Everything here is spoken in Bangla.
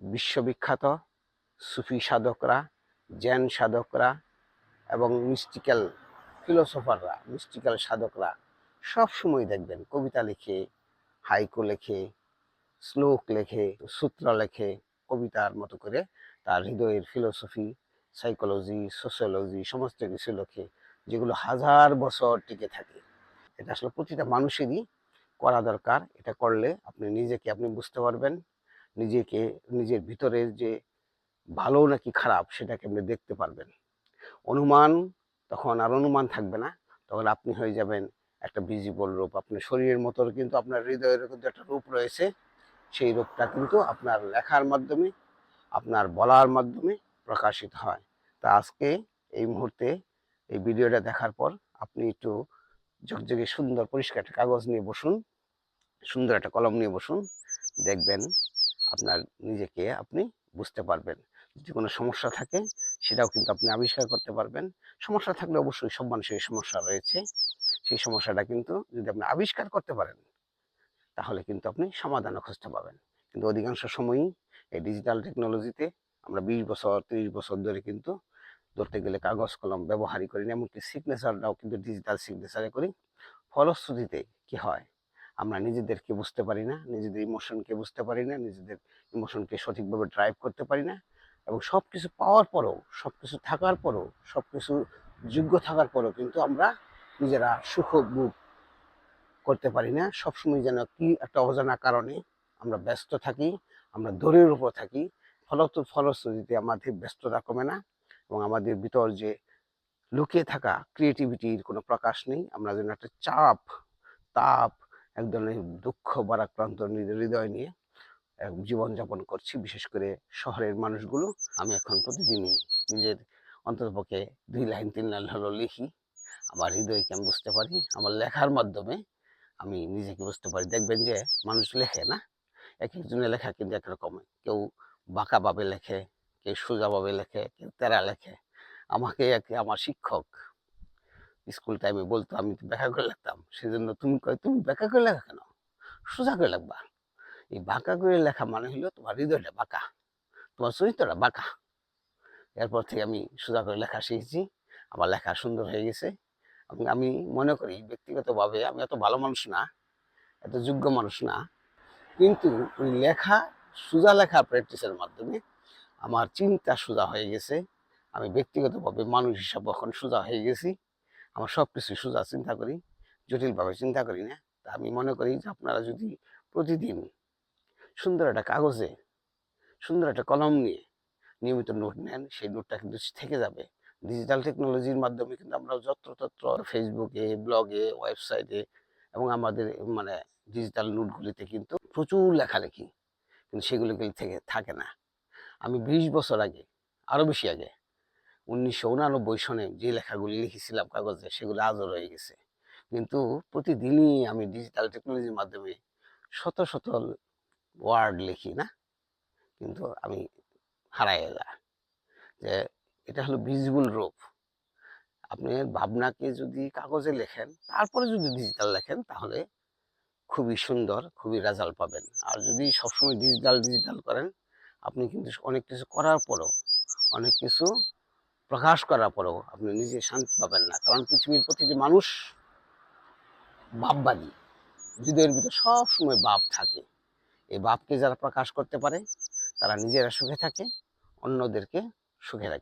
বিশ্ববিখ্যাত সুফি সাধকরা, জৈন সাধকরা এবং মিস্টিক্যাল ফিলোসফাররা মিস্টিক্যাল সাধকরা সব সময় দেখবেন কবিতা লেখে হাইকো লেখে, শ্লোক লেখে, সূত্র লেখে, কবিতার মতো করে তার হৃদয়ের ফিলোসফি সাইকোলজি সোশ্যোলজি সমস্ত কিছু লেখে, যেগুলো হাজার বছর টিকে থাকে। এটা আসলে প্রতিটা মানুষেরই করা দরকার। এটা করলে আপনি নিজেকে আপনি বুঝতে পারবেন। নিজেকে, নিজের ভিতরের যে ভালো নাকি খারাপ সেটাকে আপনি দেখতে পারবেন। অনুমান তখন আর অনুমান থাকবে না। তখন আপনি হয়ে যাবেন একটা ভিজিবল রূপ। আপনার শরীরের মতো কিন্তু আপনার হৃদয়ের কিন্তু একটা রূপ রয়েছে। সেই রূপটা কিন্তু আপনার লেখার মাধ্যমে, আপনার বলার মাধ্যমে প্রকাশিত হয়। তা আজকে এই মুহূর্তে এই ভিডিওটা দেখার পর আপনি একটু ঝকঝকে সুন্দর পরিষ্কার একটা কাগজ নিয়ে বসুন, সুন্দর একটা কলম নিয়ে বসুন, দেখবেন আপনার নিজেকে আপনি বুঝতে পারবেন। যদি কোনো সমস্যা থাকে, সেটাও কিন্তু আপনি আবিষ্কার করতে পারবেন। সমস্যা থাকলে অবশ্যই সব মানুষের সমস্যা রয়েছে। সেই সমস্যাটা কিন্তু যদি আপনি আবিষ্কার করতে পারেন, তাহলে কিন্তু আপনি সমাধানও খুঁজতে পাবেন। কিন্তু অধিকাংশ সময়ই এই ডিজিটাল টেকনোলজিতে আমরা বিশ বছর, তিরিশ বছর ধরে কিন্তু ধরতে গেলে কাগজ, কলম ব্যবহারই করি না। এমনকি সিগনেচারটাও কিন্তু ডিজিটাল সিগনেচারে করি। ফলশ্রুতিতে কি হয়? আমরা নিজেদেরকে বুঝতে পারি না, নিজেদের ইমোশনকে বুঝতে পারি না, নিজেদের ইমোশনকে সঠিকভাবে ড্রাইভ করতে পারি না এবং সব কিছু পাওয়ার পরও সব কিছু থাকার পরও সব কিছু যোগ্য থাকার পরও কিন্তু আমরা নিজেরা সুখ বুক করতে পারি না। সবসময় যেন কি একটা অজানা কারণে আমরা ব্যস্ত থাকি, আমরা দৌড়ের উপর থাকি, ফলত ফলশ্রুতিতে আমাদের ব্যস্ততা কমে না এবং আমাদের ভিতর যে লুকিয়ে থাকা ক্রিয়েটিভিটির কোনো প্রকাশ নেই। আমরা যেন একটা চাপ, তাপ এক ধরনের দুঃখ বারাক্রান্ত হৃদয় নিয়ে জীবনযাপন করছি। বিশেষ করে শহরের মানুষগুলো। আমি এখন প্রতিদিনই নিজের অন্ততপক্ষে দুই লাইন, তিন লাইন হলো লিখি। আমার হৃদয়কে আমি বুঝতে পারি। আমার লেখার মাধ্যমে আমি নিজেকে বুঝতে পারি। দেখবেন যে মানুষ লেখে না? এক একজনের লেখা কিন্তু একরকম কেউ বাঁকাভাবে লেখে, কেউ সোজাভাবে লেখে, কেউ তেরা লেখে। আমাকে এক আমার শিক্ষক স্কুল টাইমে বলতো, আমি তো ব্যাখ্যা করে লিখতাম। সেজন্য তুমি কয়, তুমি ব্যাখ্যা করে লেখা কেন? সোজা করে লাগবা এই বাঁকা করে লেখা মানে হলো তোমার হৃদয়টা বাঁকা, তোমার চরিত্রটা বাঁকা। এরপর থেকে আমি সোজা করে লেখা শিখেছি, আমার লেখা সুন্দর হয়ে গেছে। এবং আমি মনে করি ব্যক্তিগতভাবে আমি এত ভালো মানুষ না, এত যোগ্য মানুষ না। কিন্তু ওই লেখা, সোজা লেখা প্র্যাকটিসের মাধ্যমে আমার চিন্তা সোজা হয়ে গেছে। আমি ব্যক্তিগতভাবে মানুষ হিসাবে এখন সোজা হয়ে গেছি। আমার সব কিছু সোজা চিন্তা করি, জটিলভাবে চিন্তা করি না। তা আমি মনে করি যে আপনারা যদি প্রতিদিন সুন্দর একটা কাগজে, সুন্দর একটা কলম নিয়ে নিয়মিত নোট নেন, সেই নোটটা কিন্তু থেকে যাবে। ডিজিটাল টেকনোলজির মাধ্যমে কিন্তু আমরা যত্রতত্র ফেসবুকে ব্লগে ওয়েবসাইটে এবং আমাদের মানে ডিজিটাল নোটগুলিতে কিন্তু প্রচুর লেখালেখি। কিন্তু সেগুলো থেকে, থাকে না। আমি বিশ বছর আগে আরও বেশি আগে উনিশশো উনানব্বই সনে যে লেখাগুলি লিখেছিলাম কাগজে, সেগুলো আজও রয়ে গেছে। কিন্তু প্রতিদিনই আমি ডিজিটাল টেকনোলজির মাধ্যমে শত শত ওয়ার্ড লিখি, না? কিন্তু আমি হারাই যায় যে এটা হলো ভিজিবল রূপ। আপনি ভাবনাকে যদি কাগজে লেখেন, তারপরে যদি ডিজিটাল লেখেন, তাহলে খুবই সুন্দর, খুবই রেজাল্ট পাবেন। আর যদি সবসময় ডিজিটাল ডিজিটাল করেন, আপনি কিন্তু অনেক কিছু করার পরেও অনেক কিছু প্রকাশ করার পরেও আপনি নিজে শান্তি পাবেন না। কারণ পৃথিবীর প্রতিটি মানুষ বাপবাদী। হৃদয়ের ভিতরে সবসময় বাপ থাকে। এই বাপকে যারা প্রকাশ করতে পারে, তারা নিজেরা সুখে থাকে, অন্যদেরকে সুখে রাখে।